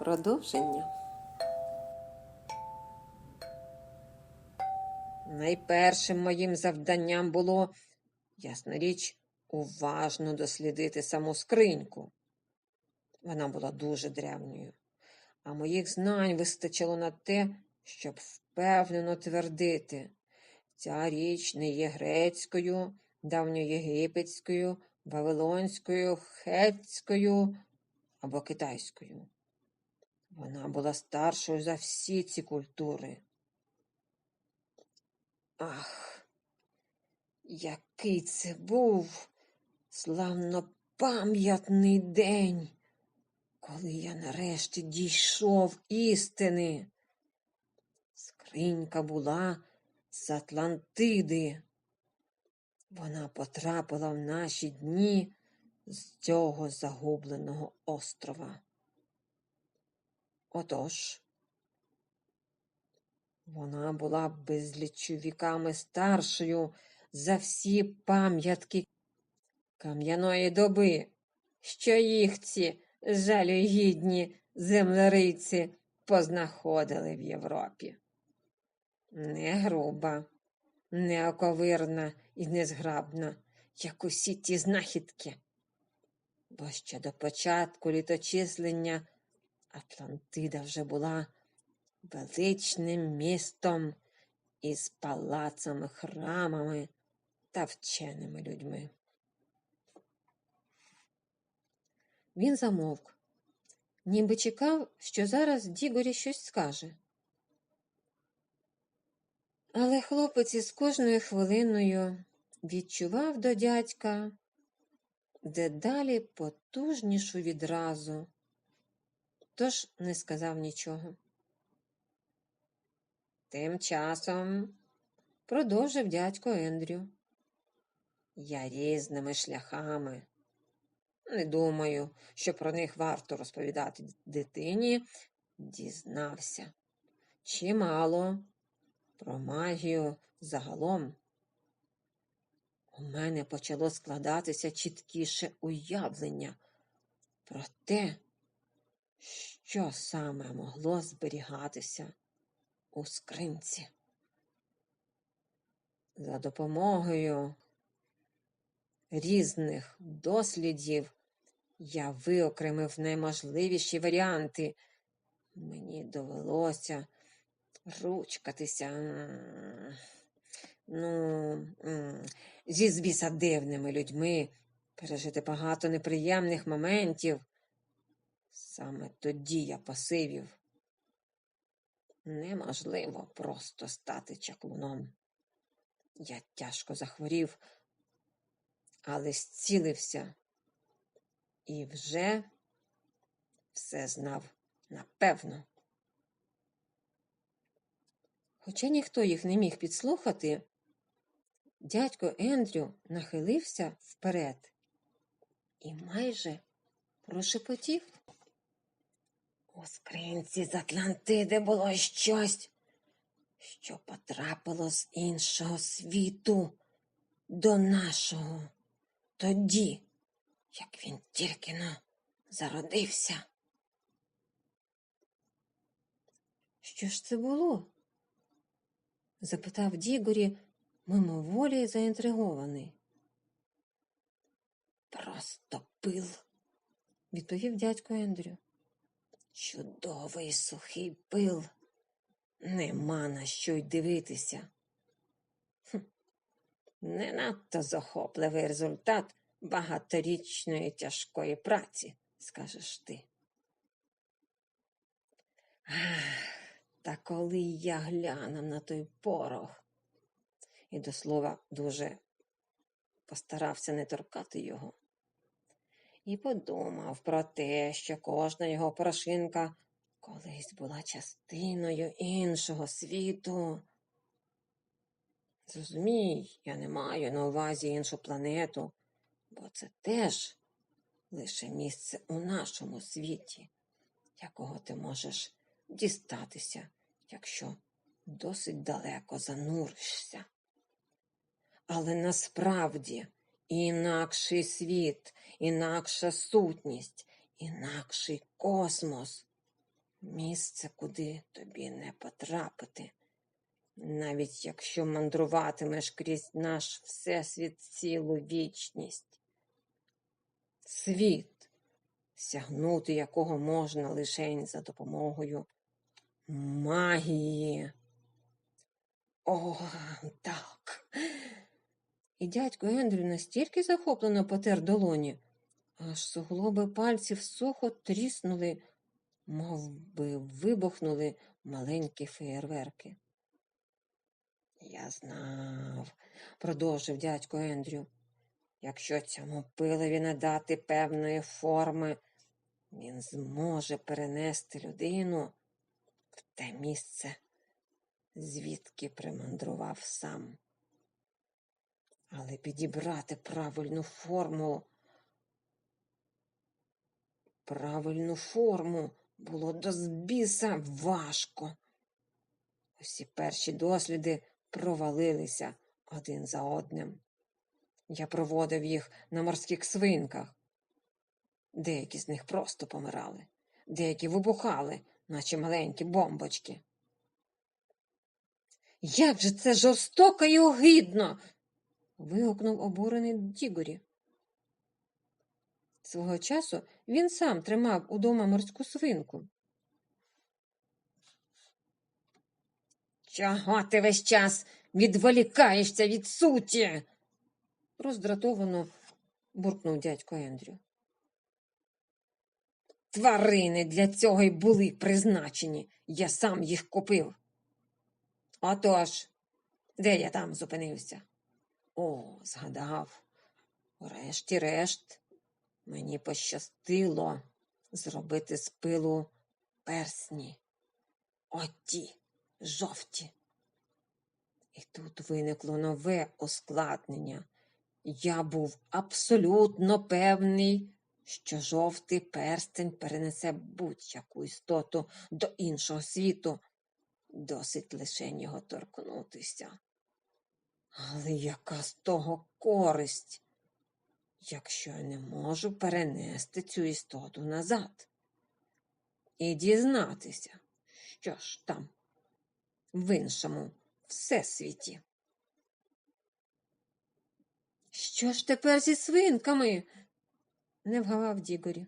Продовження. Найпершим моїм завданням було, ясна річ, уважно дослідити саму скриньку. Вона була дуже древньою, а моїх знань вистачило на те, щоб впевнено твердити. Ця річ не є грецькою, давньоєгипетською, вавилонською, хетською або китайською. Вона була старшою за всі ці культури. Ах, який це був славнопам'ятний день, коли я нарешті дійшов істини. Скринька була з Атлантиди. Вона потрапила в наші дні з цього загубленого острова. Отож, вона була безліччю віками старшою за всі пам'ятки кам'яної доби, що їх ці жалюгідні землериці познаходили в Європі. Не груба, не оковирна і незграбна, як усі ті знахідки. Бо ще до початку літочислення Атлантида вже була величним містом із палацами, храмами та вченими людьми. Він замовк, ніби чекав, що зараз Дігорі щось скаже. Але хлопець із кожною хвилиною відчував до дядька дедалі потужнішу відразу, тож не сказав нічого. Тим часом продовжив дядько Ендрю. Я різними шляхами. Не думаю, що про них варто розповідати дитині, дізнався. Чимало про магію загалом. У мене почало складатися чіткіше уявлення про те, що саме могло зберігатися у скринці. За допомогою різних дослідів я виокремив найможливіші варіанти. Мені довелося ручкатися ну, зі звісадивними людьми, пережити багато неприємних моментів. Саме тоді я посивів. Неможливо просто стати чаклуном. Я тяжко захворів, але зцілився і вже все знав напевно. Хоча ніхто їх не міг підслухати, дядько Ендрю нахилився вперед і майже прошепотів. У скринці з Атлантиди було щось, що потрапило з іншого світу до нашого тоді, як він тільки но зародився. Що ж це було? запитав Дігорі, мимоволі заінтригований. Просто пил, відповів дядько Ендрю. Чудовий сухий пил. Нема на що й дивитися. Хм. Не надто захопливий результат багаторічної тяжкої праці, скажеш ти. Ах, та коли я глянув на той порох, і до слова дуже постарався не торкати його, і подумав про те, що кожна його порошинка колись була частиною іншого світу. Зрозумій, я не маю на увазі іншу планету, бо це теж лише місце у нашому світі, якого ти можеш дістатися, якщо досить далеко зануришся. Але насправді інакший світ, інакша сутність, інакший космос. місце, куди тобі не потрапити. Навіть якщо мандруватимеш крізь наш всесвіт цілу вічність. Світ, сягнути якого можна лише за допомогою магії. О, так. І дядько Ендрю настільки захоплено потер долоні, аж суглоби пальців сухо тріснули, мов би вибухнули маленькі феєрверки. Я знав, продовжив дядько Ендрю, якщо цьому пилові надати певної форми, він зможе перенести людину в те місце, звідки примандрував сам. Але підібрати правильну форму, правильну форму було до збіса важко. Усі перші досліди провалилися один за одним. Я проводив їх на морських свинках. Деякі з них просто помирали, деякі вибухали, наче маленькі бомбочки. Як же це жорстоко і огидно. Вигукнув обурений Дігорі. Свого часу він сам тримав удома морську свинку. Чого ти весь час відволікаєшся від суті? роздратовано буркнув дядько Ендрю. Тварини для цього й були призначені. Я сам їх купив. Отож, де я там зупинився? О, згадав. Врешті-решт, мені пощастило зробити з пилу персні. Оті жовті. І тут виникло нове ускладнення. Я був абсолютно певний, що жовтий перстень перенесе будь-яку істоту до іншого світу. Досить лише його торкнутися. Але яка з того користь, якщо я не можу перенести цю істоту назад і дізнатися, що ж там в іншому всесвіті? Що ж тепер зі свинками? не вгавав Дігорі.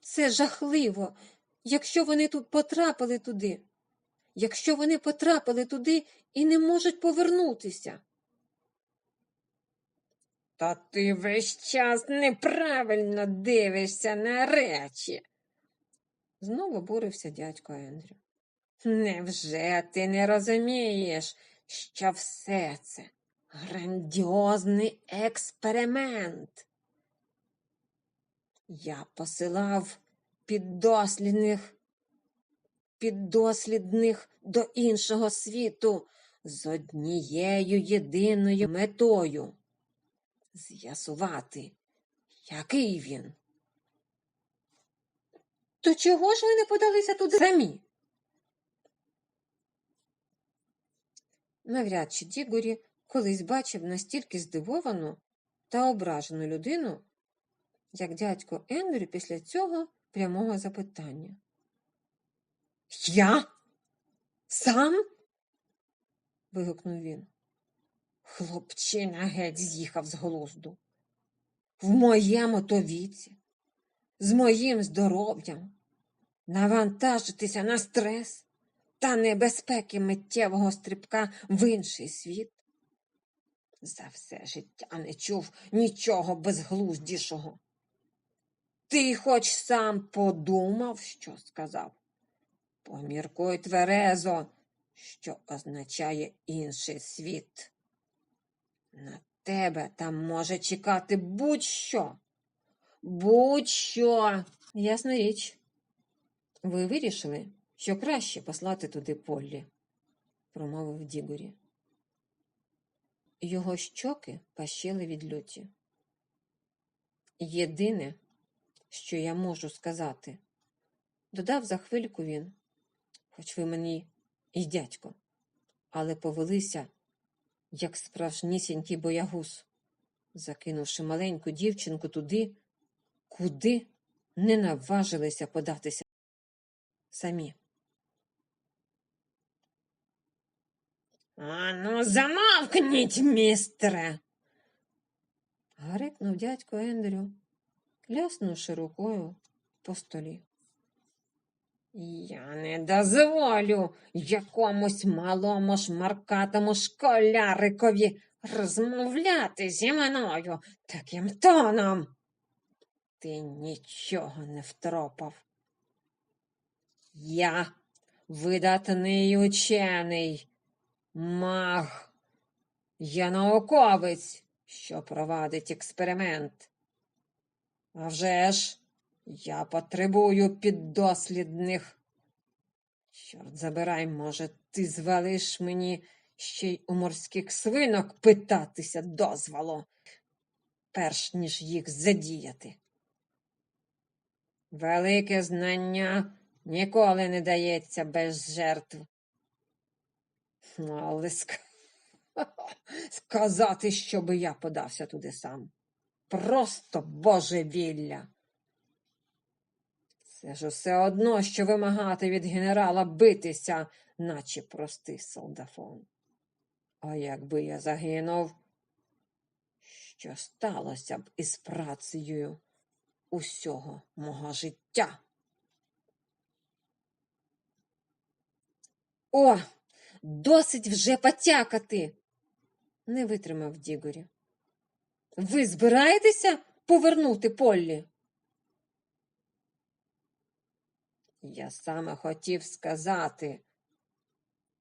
Це жахливо, якщо вони тут потрапили туди, якщо вони потрапили туди і не можуть повернутися. Та ти весь час неправильно дивишся на речі. Знову бурився дядько Ендрю. Невже ти не розумієш, що все це грандіозний експеримент? Я посилав піддослідних, піддослідних до іншого світу з однією єдиною метою з'ясувати, який він. То чого ж ви не подалися туди самі? Навряд чи Дігорі колись бачив настільки здивовану та ображену людину, як дядько Ендрю після цього прямого запитання. Я? Сам? вигукнув він. Хлопчина геть з'їхав з глузду. В моєму то віці, з моїм здоров'ям, навантажитися на стрес та небезпеки миттєвого стрибка в інший світ. За все життя не чув нічого безглуздішого. Ти хоч сам подумав, що сказав. Поміркуй тверезо, що означає інший світ. На тебе там може чекати будь-що. Будь-що. Ясна річ. Ви вирішили, що краще послати туди Поллі, промовив Дігорі. Його щоки пащили від люті. Єдине, що я можу сказати, додав за хвильку він, хоч ви мені і дядько, але повелися, як справжнісінький боягуз, закинувши маленьку дівчинку туди, куди не наважилися податися самі. Ану, замовкніть, містере. Гарикнув дядько Ендрю, ляснувши рукою по столі. Я не дозволю якомусь малому шмаркатому школярикові розмовляти зі мною таким тоном. Ти нічого не втропав. Я видатний учений, маг, я науковець, що провадить експеримент. А вже ж, я потребую піддослідних. Чорт забирай, може, ти звалиш мені ще й у морських свинок питатися дозволу, перш ніж їх задіяти. Велике знання ніколи не дається без жертв. Але ск... сказати, щоби я подався туди сам. Просто божевілля. Це ж усе одно, що вимагати від генерала битися, наче простий солдафон. А якби я загинув, що сталося б із працею усього мого життя? О, досить вже потякати, не витримав Дігорі. Ви збираєтеся повернути Поллі? Я саме хотів сказати,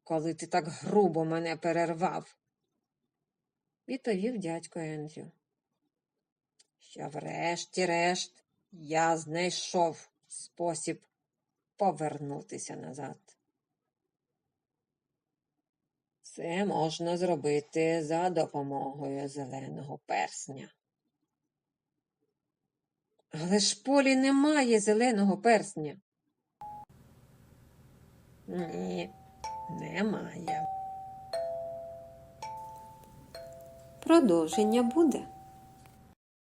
коли ти так грубо мене перервав, відповів дядько Ендрю. Що врешті-решт я знайшов спосіб повернутися назад. Це можна зробити за допомогою зеленого персня. Але ж полі немає зеленого персня. Ні, немає. Продовження буде.